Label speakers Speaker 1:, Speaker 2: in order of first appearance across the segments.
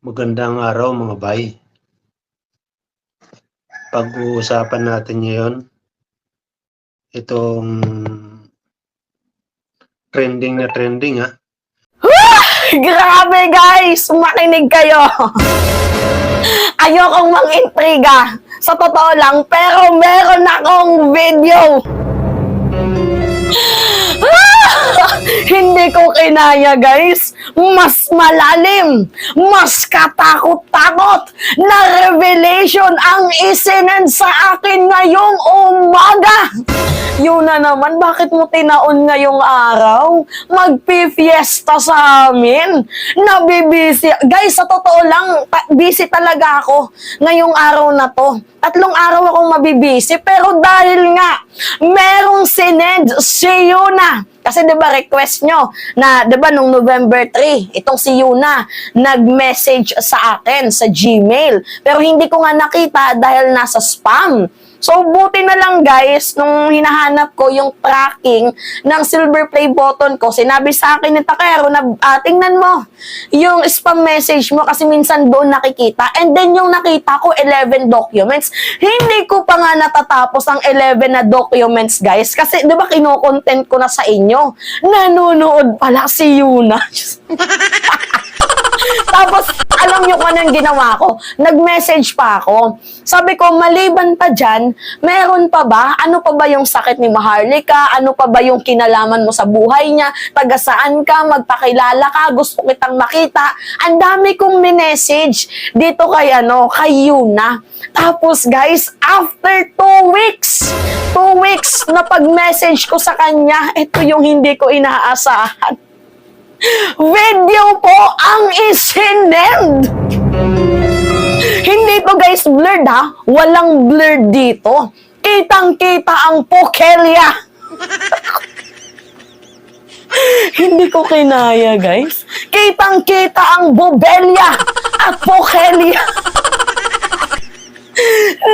Speaker 1: Magandang araw mga bay. Pag-uusapan natin ngayon itong trending na trending ha.
Speaker 2: Grabe guys! Makinig kayo! Ayokong mang-intriga. Sa totoo lang, pero meron akong video. Hindi ko kinaya guys. Mas malalim, mas katakot-takot na revelation ang isinend sa akin ngayong umaga. Yun na naman, bakit mo tinaon ngayong araw? Magpi-fiesta sa amin? Nabibisi. Guys, sa totoo lang, ta- busy talaga ako ngayong araw na to. Tatlong araw akong mabibisi, pero dahil nga, merong sinend si Yuna. Kasi 'di request nyo na 'di ba nung November 3, itong si Yuna nag-message sa akin sa Gmail. Pero hindi ko nga nakita dahil nasa spam. So, buti na lang guys, nung hinahanap ko yung tracking ng silver play button ko, sinabi sa akin ni Takero na ah, tingnan mo yung spam message mo kasi minsan doon nakikita. And then yung nakita ko, 11 documents. Hindi ko pa nga natatapos ang 11 na documents guys. Kasi di ba kino-content ko na sa inyo. Nanonood pala si Yuna. Tapos, alam nyo kung anong ginawa ko? Nag-message pa ako. Sabi ko, maliban pa dyan, meron pa ba? Ano pa ba yung sakit ni Maharlika? Ano pa ba yung kinalaman mo sa buhay niya? Taga saan ka? Magpakilala ka? Gusto kitang makita? Ang dami kong minessage dito kay ano, kay Yuna. Tapos guys, after two weeks, two weeks na pag-message ko sa kanya, ito yung hindi ko inaasahan video po ang isinend. Hindi to guys blurred ha. Walang blurred dito. Kitang-kita ang pokelya. Hindi ko kinaya guys. Kitang-kita ang bobelya at pokelya.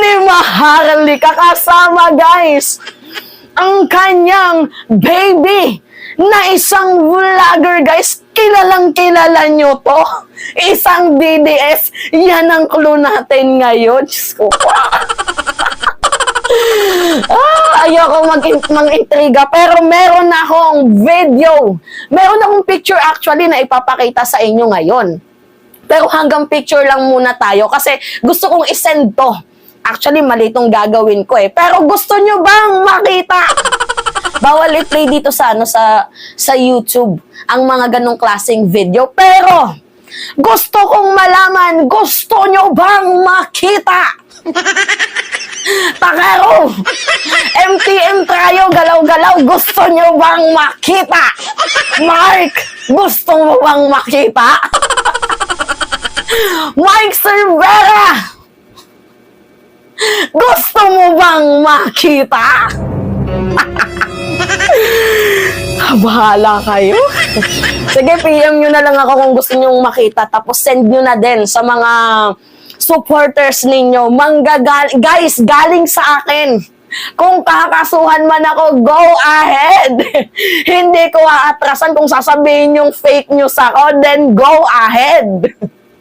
Speaker 2: Ni Maharlika kasama guys. Ang kanyang baby na isang vlogger, guys. Kilalang kilala nyo to. Isang DDS. Yan ang clue natin ngayon. Diyos ko ah, ayoko mag mag-intriga, pero meron akong video. Meron akong picture actually na ipapakita sa inyo ngayon. Pero hanggang picture lang muna tayo kasi gusto kong isend to. Actually, mali itong gagawin ko eh. Pero gusto nyo bang makita? Bawal i-play dito sa ano sa sa YouTube ang mga ganong klaseng video. Pero gusto kong malaman, gusto nyo bang makita? Takero! MTM tayo, galaw-galaw, gusto nyo bang makita? Mark, gusto mo bang makita? Mike Cervera! Gusto mo bang makita? Bahala kayo. Sige, PM nyo na lang ako kung gusto nyo makita. Tapos send nyo na din sa mga supporters ninyo. Manggagal guys, galing sa akin. Kung kakasuhan man ako, go ahead. Hindi ko aatrasan kung sasabihin yung fake news ako, then go ahead.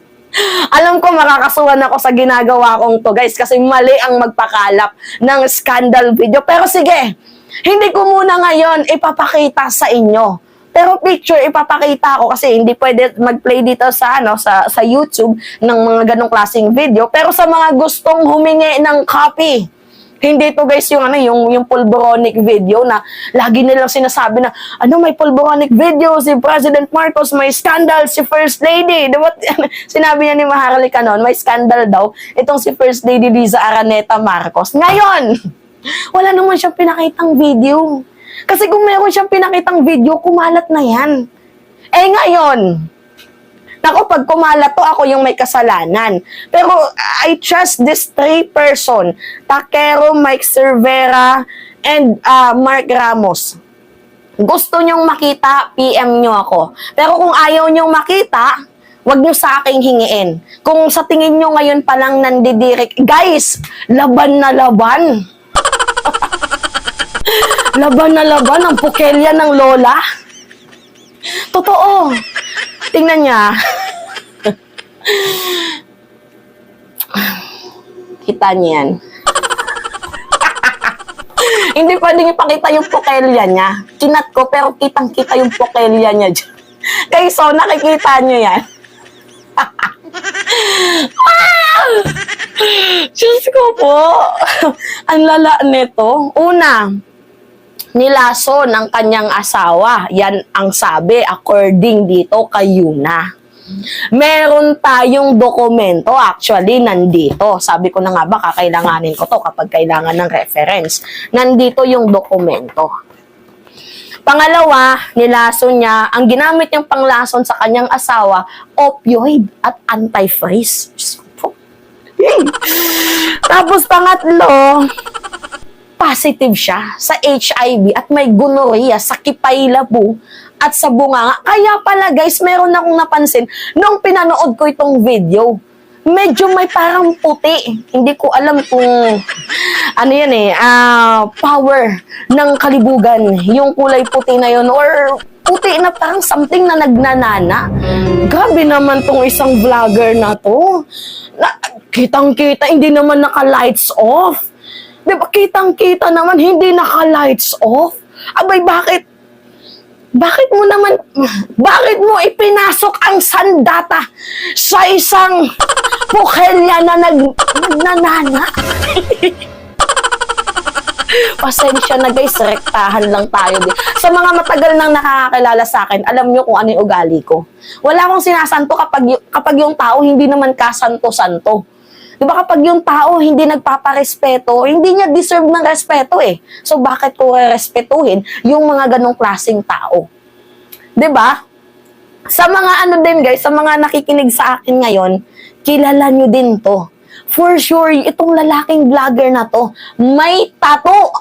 Speaker 2: Alam ko makakasuhan ako sa ginagawa kong to, guys, kasi mali ang magpakalap ng scandal video. Pero sige, hindi ko muna ngayon ipapakita sa inyo. Pero picture ipapakita ko kasi hindi pwede mag-play dito sa ano sa sa YouTube ng mga ganong klaseng video. Pero sa mga gustong humingi ng copy, hindi to guys yung ano yung yung pulboronic video na lagi nilang sinasabi na ano may pulboronic video si President Marcos may scandal si First Lady. Diba sinabi niya ni Maharlika noon may scandal daw itong si First Lady Liza Araneta Marcos. Ngayon, wala naman siyang pinakitang video. Kasi kung meron siyang pinakitang video, kumalat na yan. Eh ngayon, Nako, pag kumalat to, ako yung may kasalanan. Pero I trust this three person, Takero, Mike Cervera, and uh, Mark Ramos. Gusto nyong makita, PM nyo ako. Pero kung ayaw nyong makita, wag nyo sa aking hingiin. Kung sa tingin nyo ngayon pa lang nandidirik, guys, laban na laban. Laban na laban ang pukelya ng lola. Totoo. Tingnan niya. Kita niyo yan. Hindi pwedeng ipakita yung pokelya niya. Kinat ko, pero kitang-kita yung pokelya niya dyan. Kay so, nakikita niyo yan. ko po. Ang lala nito. Una, nilaso ng kanyang asawa. Yan ang sabi according dito kay Yuna. Meron tayong dokumento, actually, nandito. Sabi ko na nga ba, kakailanganin ko to kapag kailangan ng reference. Nandito yung dokumento. Pangalawa, nilaso niya, ang ginamit niyang panglason sa kanyang asawa, opioid at antifreeze. Tapos pangatlo, positive siya sa HIV at may gonorrhea sa kipay-labo at sa bunganga. Kaya pala guys, meron akong napansin nung pinanood ko itong video. Medyo may parang puti. Hindi ko alam kung ano yan eh, ah, power ng kalibugan. Yung kulay puti na yun or puti na parang something na nagnanana. Gabi naman tong isang vlogger na to. Na, kitang-kita, hindi naman naka-lights off. Di ba, kitang-kita naman, hindi naka-lights off. Abay, bakit? Bakit mo naman, bakit mo ipinasok ang sandata sa isang pukelya na nag, nagnanana? Pasensya na guys, rektahan lang tayo. di- Sa mga matagal nang nakakakilala sa akin, alam nyo kung ano yung ugali ko. Wala akong sinasanto kapag, kapag yung tao hindi naman kasanto-santo. Di ba kapag yung tao hindi nagpaparespeto, hindi niya deserve ng respeto eh. So bakit ko respetuhin yung mga ganong klaseng tao? Di ba? Sa mga ano din guys, sa mga nakikinig sa akin ngayon, kilala nyo din to. For sure, itong lalaking vlogger na to, may tato.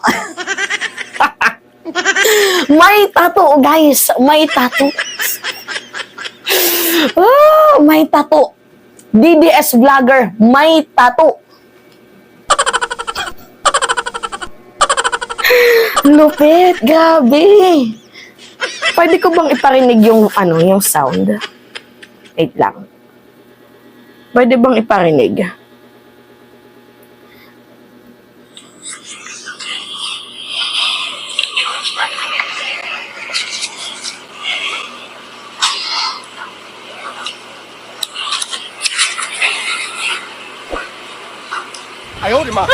Speaker 2: may tato, guys. May tato. Oh, may tato. DDS vlogger, may tato. Lupit, gabi. Pwede ko bang iparinig yung ano, yung sound? Wait lang. Pwede bang iparinig? 哎呦我的妈